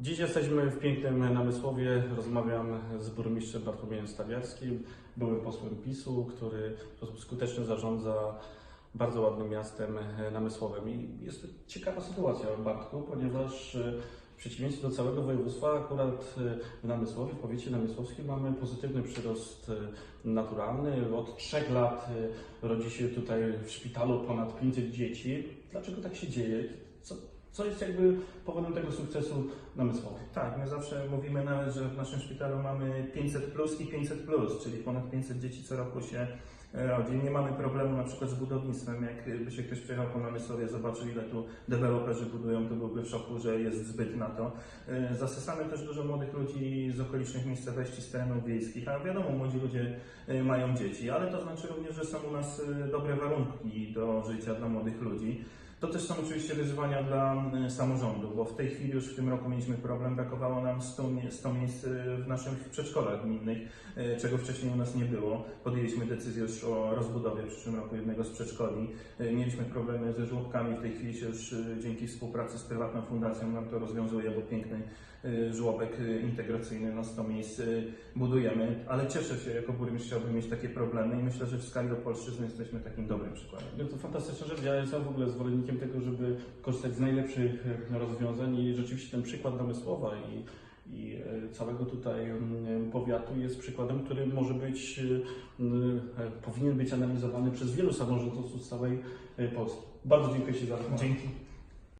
Dziś jesteśmy w pięknym Namysłowie. Rozmawiam z burmistrzem Bartłomiejem Stawiarskim, byłym posłem PiSu, który w sposób skuteczny zarządza bardzo ładnym miastem Namysłowem. I jest to ciekawa sytuacja, Bartku, ponieważ e, w przeciwieństwie do całego województwa, akurat e, w Namysłowie, w powiecie namysłowskim mamy pozytywny przyrost e, naturalny. Od trzech lat rodzi się tutaj w szpitalu ponad 500 dzieci. Dlaczego tak się dzieje? Co, co jest jakby powodem tego sukcesu Namysłowa? Tak, my zawsze mówimy nawet, że w naszym szpitalu mamy 500 plus i 500 plus, czyli ponad 500 dzieci co roku się e, rodzi. Nie mamy problemu na przykład z budownictwem. Jakby się ktoś przyjechał po Namysłowie, zobaczył ile tu deweloperzy budują, to byłby w szoku, że jest zbyt na to. E, Zasysamy też dużo młodych ludzi z okolicznych miejscowości, z terenów wiejskich, a wiadomo, młodzi ludzie e, mają dzieci, ale to znaczy również, że są u nas dobre warunki do życia dla młodych ludzi. To też są oczywiście wyzwania dla samorządu, bo w tej chwili już w tym roku mieliśmy problem, brakowało nam 100, mie- 100 miejsc w naszych przedszkolach gminnych, czego wcześniej u nas nie było. Podjęliśmy decyzję już o rozbudowie w przyszłym roku jednego z przedszkoli. Y, Mieliśmy problemy ze żłobkami, w tej chwili się już y, dzięki współpracy z prywatną fundacją nam to rozwiązuje, bo piękny y, żłobek integracyjny na 100 miejsc budujemy, ale cieszę się jako burmistrz chciałbym mieć takie problemy i myślę, że w skali Opolszczyzny jesteśmy takim dobrym przykładem. No to fantastyczna rzecz. Ja jestem w ogóle zwolennikiem tego, żeby korzystać z najlepszych e, rozwiązań i rzeczywiście ten przykład Namysłowa i, i e, całego tutaj powiatu jest przykładem, który może być, e, mm, e, powinien być analizowany przez wielu samorządowców z całej e, Polski. Bardzo dziękuję Ci za rozmowę. Dzięki.